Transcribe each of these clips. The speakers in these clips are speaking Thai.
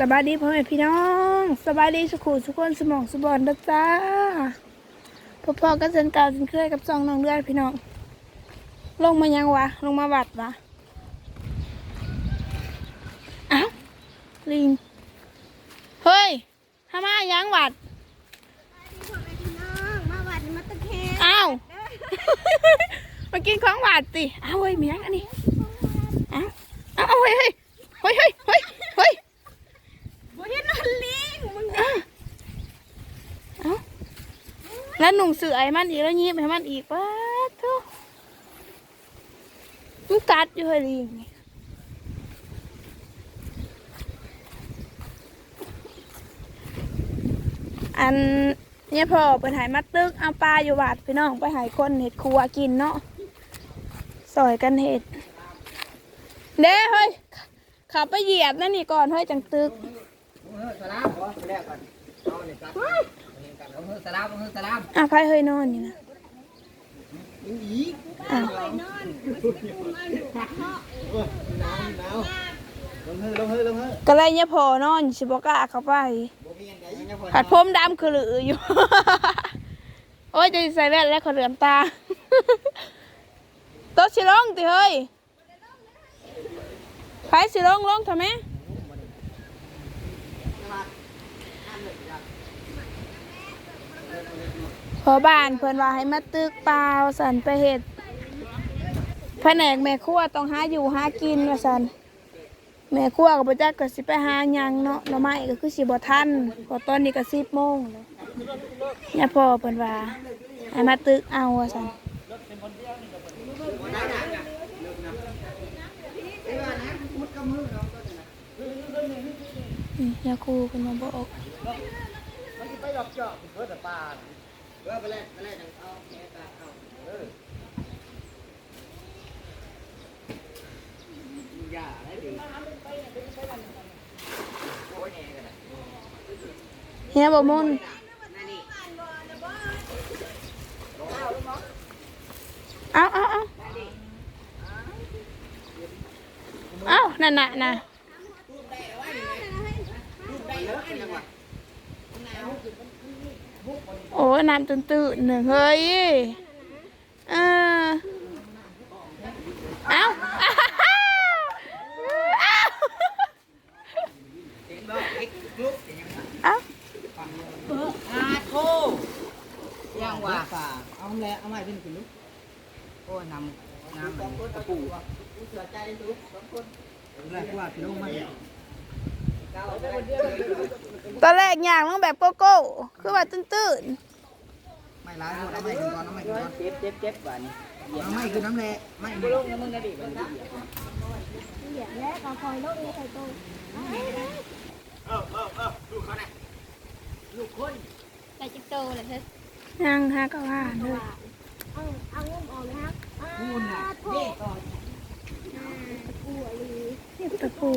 สบายดีพ่อแม่พี่น้อง สบายดีสุขุทุกคนสมองสบอนนะจ้าพ่อๆก็เซนเก่าเซนเคยกับซองน้องเลือดพี่น้อง ลงมายังวะ ลงมาวัดวะเอ้าลิง เฮ้ยทำไมยังวัดมาวัดมาตะเคอ้าวมากินของหวานสิอ้าวเฮ้ยมียังอันนี้อ้าวอ้าวเฮ้ยเฮ้ยเฮ้ยเฮ้ยเฮ้ยเฮ้ยบ่เห็ นอนลิงมึงอ้าวอ้าแล้วหนุ่มเสือไอ้มันอีกแล้วยิ้มให้มันอีกว้าทุกมันกัดอยู่เฮ้ลิงอันเนี่ยพอไปถ่ายมาตึกเอาปลาอยู่บาดพี่น้องไปหายคนเห็ดครัวกินเนาะสอยกันเห็ดเด้เฮ้ยเขาไปเหยียบนั่นนี่ก่อนเฮ้ยจังตึก เออสลามขอแรกก่อนเอาเนี่ยกัดเอาเนี่ยกัดเอาเฮ้ยสลามเอาเฮ้ยสลามอะไพ่เฮ้ยนอนอยู่นะอีอีกอ้าวหนาวหนาวลงเฮ้ยลงเฮ้ยลงเฮ้ยก็เลยเนี่ยพอนอนอยู่สิบอกล้าเข้าไปบ่มีอันใดยังพอผัดผมดำคือหลืออยู่ โอ้ยจะใส่แว่นแล้วเขาเหลือมตาโต๊ะสิลงติเฮ้ยไพ่สิลงลงทำไม อบ้านเพิ่นว่าให้มาตึกเปล่าสันไปเห็ดแผนกแม่ครัวต้องหาอยู่หากินว่าสันแม่ครัวกับพ่จักก็สิไปหาหยังเนาะหน่อไม้ก็คือสิบ่ทันเพอตอนนี้ก็สิบโมงแล้วเนี่ยพ่อเพิ่นว่าให้มาตึกเอาว่าสันนี่ยาคูเพิ่นมาบอกไปดอกจอกเพิ่นแต่ปลา เออไปแรกไปแรกเอา แม่ตาเอาเอออย่าได้ดิโอ้ยแน่กันนะเฮียบ่มุนเอาเอาเอาเอานั่นน่ะน่ะ โอ้ยน้ำตื่นๆหนึ่งเฮ้ยเออเอาเห็นบ่เอ็กซ์กรุ๊ปเป็นเอาอาโทยังว่าเอาแล้วเอาใหม่เป็นกินลูกโอ้นำน้ำมันตะปูเสือใจลูกสองคนแรกว่าพี่น้องมา ตอนแรกย่างลงแบบโกโก้คือว่าตื่นไม่ร้ายหมดเอาไม่กินก่อนเอาไม่กินก่อนเจ็บเจ็บเจ็บกว่านี่เอาไม่คือน้ำแร่ไม่ลงแล้วมึงก็ดิมันเหยียบแล้วก็คอยโลกนี้ใส่ตู้ใส่จิ๊กโตเลยเฮ้ยๆย่งฮะก็ว่าเลยเอาเอางุ้มออกเลยครับคูณน่ะโถกูอะลีตะปู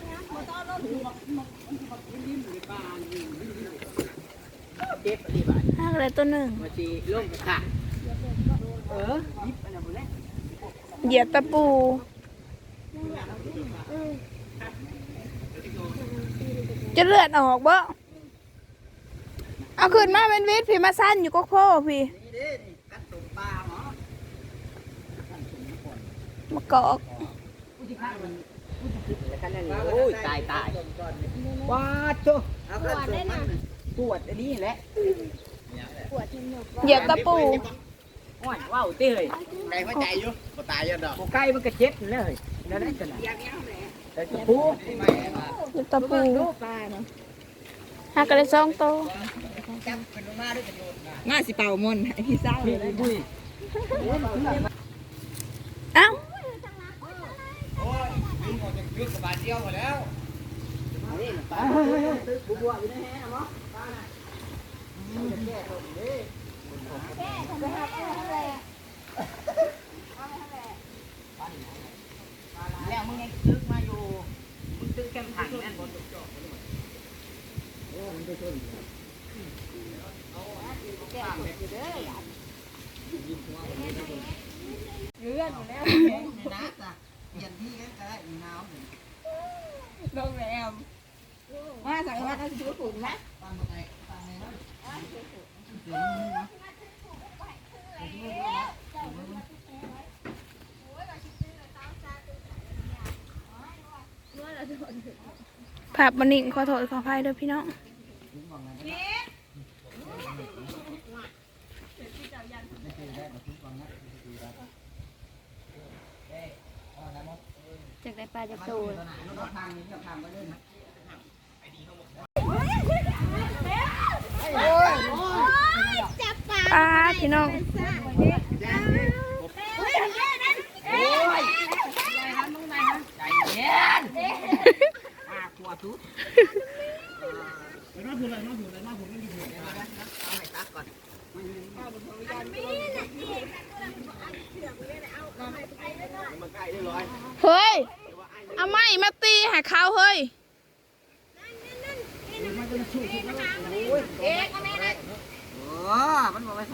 เจ้าเอาถึงมาเจ้าเนี้ยมาต้อนรถหัวเจ็บดีบ่าห้างเลยตัวหนึ่ง มาชีลงกับขาเออยิบอันนั้นหมดแล้วเหยียบตะปู จะเลือดออกบ่เอาขึ้นมาเป็นวิทย์พี่มาสั้นอยู่ก็โพพี่นี่เด้นี่กัดตุ่มปลาหมอมากอก แล้วกันนั่นโอ้ยตายตายว้าโจเอากัดตุ่มมันปวดอันนี้แหละปวดที่หนกเหยียบตะปูโอ้ยว้าวเต้ยไก่หัวใจอยู่บ่ตายยังดอกโใกล้มันก็เจ็บเลยแล้วได้ขนาดแต่ตะปูไม่มาเหยียบตะปูลูกปลาเนาะหากระเลยสองโตวจับขึ้นลงมาด้วยกันโยนมาง่าสิเป่ามนไอ้พี่เศร้าเลยบุย เอ้า โอ้ยวิ่งออกจาก ยึดกับบาเดียวหมดแล้วบัวอยู่ในแฮะมั้งแค่ทำไมครับเอาอะไรแล้วมึงยังตึกมาอยู่มึงตึกแคมถังนั่นนะจ้ะเปลี่ยนที่กันก็ได้หนาว ลงแรมมาสั่ง ว่าเขาจะซื้อปุ๋ยนะภาพมันนิ่งขอโทษขออภัยเด้อพี่น้องจากได้ปลาจากโต ป้าพี่น้องเย็นมาขวดทุกไปนอนถูเลยนอนถูเลยนอนถูไม่ดีถูเลยนะเอาให้ตักก่อนเฮ้ย เอาไม้มาตีหาเขาเฮ้ย โอ้มันบอกไม่ใ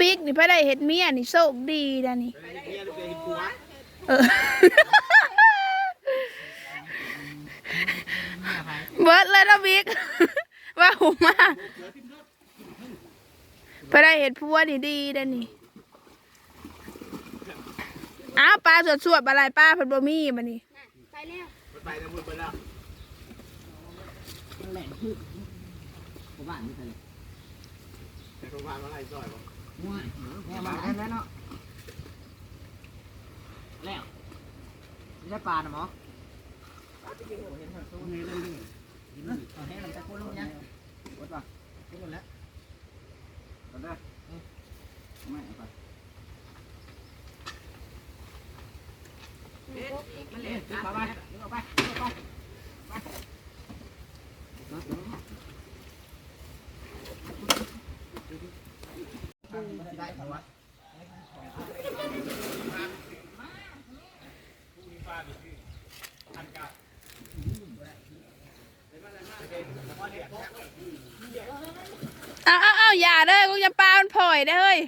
บิ๊กนี่ไปได้เห็ดเมียนี่โชคดีนะนี่เออเบิร์ดเลยนะบิ๊กว่าหูมาไปได้เห็ดพัวนี่ดีนะนี่อ้าวปลาสวดสวดๆอะไรป้าเพันบะมี่มานี่ไปแล้วมันแหลมขึ้นผมบ้านนี่ใช่เลยผมบ้านมาไล่ซอยป่ะแม่มาแล้วเนาะแล้วนี่ได้ปลาหนอหมอเห็นมันตัวนี้เลยดิ เอาให้มันจะกู้ลูกยังวดป่ะกู้หมดแล้วก็ได้ไม่เอาไปมันเละเอาไปเอาไปเอาไป เอาเอาเอาอย่าเด้อกูจะปลามันผ่อยเด้อเฮ้ย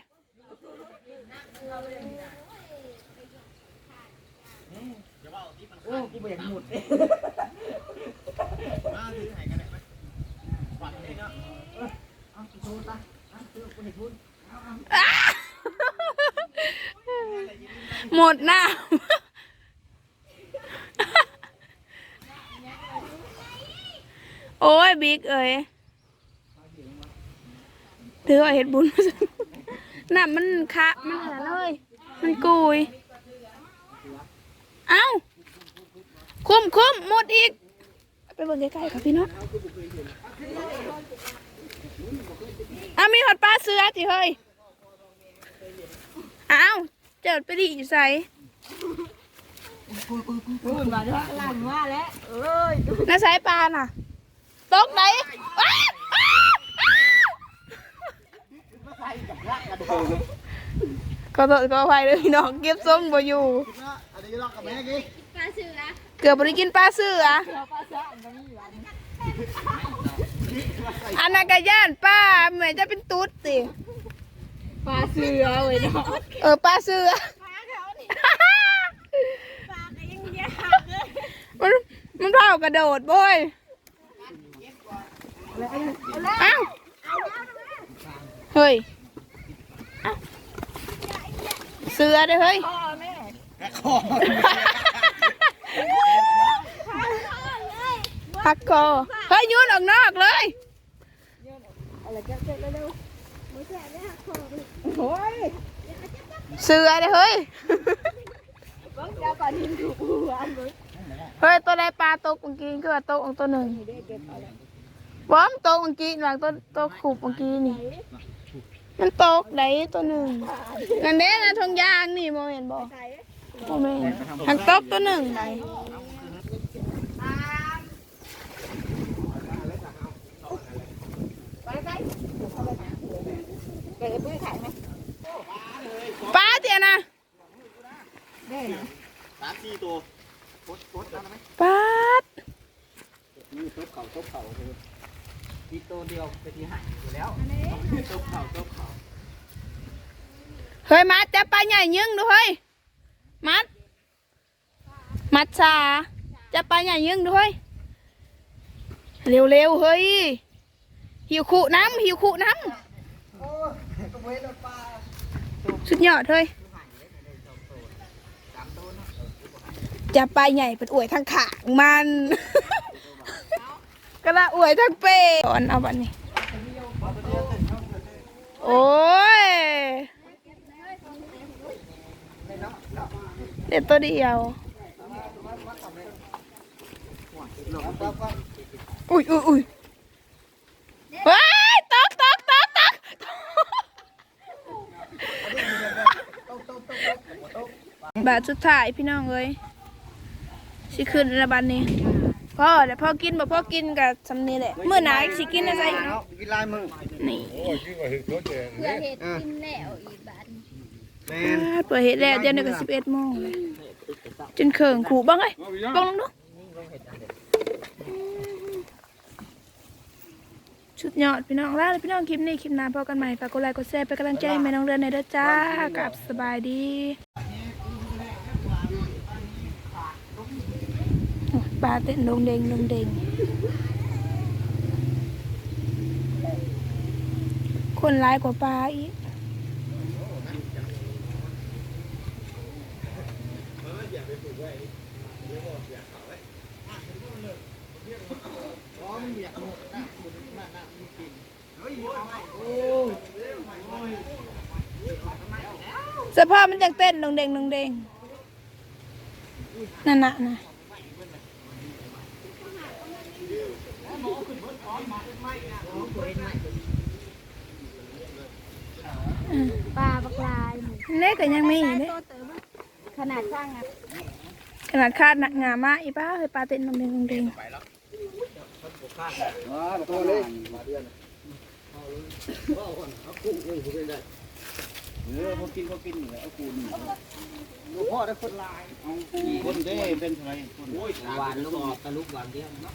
โอ้กูเบียดหมดเลยมาถือไหนกันเนี่ยฝันเลยเนาะเอาโชว์ตาเอาซื้อกูเห็นพูดอ้าหมดหน้าโอ้ยบิ๊กเอ้ย ถือว่าเห็ดบุญน่ะมันคะมันอะไรเลย มันกุยเอ้าคุ้มคุ้มหมดอีก ไปเบิ่งใกล้ๆค่ะพี่น้องอ้าวมีหอดปลาเสือจิเฮ้ยอ้าวเจิดไปดิอยู่ใส่พูดมาด้วยหลังว่าแล้วเอ้ยน้าสายปลาน่ะ ตกไหนอ้าวอ้าวอ้าว ก็ตก็ไปเลยพี่น้องเก็บส้มบ่อยู่ อันนี้ล็อกกับแม่กี้ปลาเสือเกือบบริกินปลาเสืออันนั้นก็ย่านป้าเหมือนจะเป็นตุ๊ดสิปลาเสือเว้ยเนาะเออปลาเสือปลาเขานี่ปลาก็ยังยากเลยมันมันเท่ากระโดดบ่อยเอ้าเฮ้ย เอ้าเสือเด้อเฮ้ยคอพักคอเฮ้ยยืนออกนอกเลยโอ้ยเสือเด้อเฮ้ยบ้องเจ้าปลาทินถูกหัวอันเลยเฮ้ยตัวใดปลาตกเมื่อกี้คือว่าตกของตัวหนึ่งว้ามตกเมื่อกี้หลังตัวตัวขุบเมื่อกี้นี่ มันตกได้ตัวหนึ่งนั่นเด้นะทงยางนี่โมเห็นบอกโมเมนหักตกตัวหนึ่งได้ป้าเตียนะสามสี่ตัวป้เข่าตเข่า ออีกตัวเดียวไปที่หายอยู่แล้วตุ๊บเข่าตุ๊บเข่าเฮ้ยมัดจับปลาใหญ่ยึงดูเฮ้ยมัด มัดชาจับปลาใหญ่ยึงดูเฮ้ยเร็วๆเฮ้ยหิวขู่น้ำหิวขู่น้โอ้ยก็เว้นปลาำสุดยอดเฮ้ยสามตัวเนาะจับปลาใหญ่เป็นอวยทั้งขางมัน ก็ละอวยทั้งเปตอนเอาบันนี้ โอ้ยเด็ดตัวเดียว อุ้ยอุ้ยอุ้ยว้ายตกตกตกตกบาทสุดท้ายพี่น้องเอ้ยสิขึ้นระบันนี้ พ่อเดี๋ยวพ่อกินบ่พ่อกินกับสำเนีแหละเมื่อไหนสิกินอะไรอีกเนาะกินลายมือนี่เพื่อเห็ดกินแล้วอีกบาทแมอ่านเปิดเห็ดแล้วเดี๋ยวนี้ก็สิบเอ็ดโมงเลยจนเขิงขู่บ้างไงบ้างลงดูชุดยอดพี่น้องแล้วพี่น้องคลิปนี้คลิปหน้าพอกันใหม่ฝากกดไลค์กดแชร์เป็นกำลังใจให้แม่น้องเรือนในอยเด้อจ้ากับสบายดีปลาเต้นลงเดงลงเดงคนร้ายกว่าปลาอีกสภาพมันจังเต้นดงเดงดงเดงนั่นน่ะนะ ปลาบักลายเล็กก็ยังมีอยู่เด้ขนาดช่างอะขนาดคาดหนักงามาอีป้าเคยปลาเต้นดงเดงดงเดงว้าตัวเลยเออพอกินพอกินเหนือเอาคูนี่ลูกพ่อได้คนลายเอาคนเด้เป็นไงคนโอ้ยหวานลูกตะลุกหวานเดียวเนาะ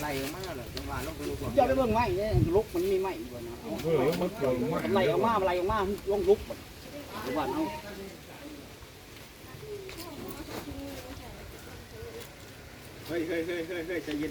ไล่ออกมาเลยหวานลูกตะลุกจะได้เบิ่งไม้เนี่ยลุกมันมีไม้อยู่นะเออมันเกิดมากไล่ออกมาไล่ออกมาลงลุกหวานเอาเฮ้ยเฮ้ยเฮ้ยเฮ้ยใจเย็น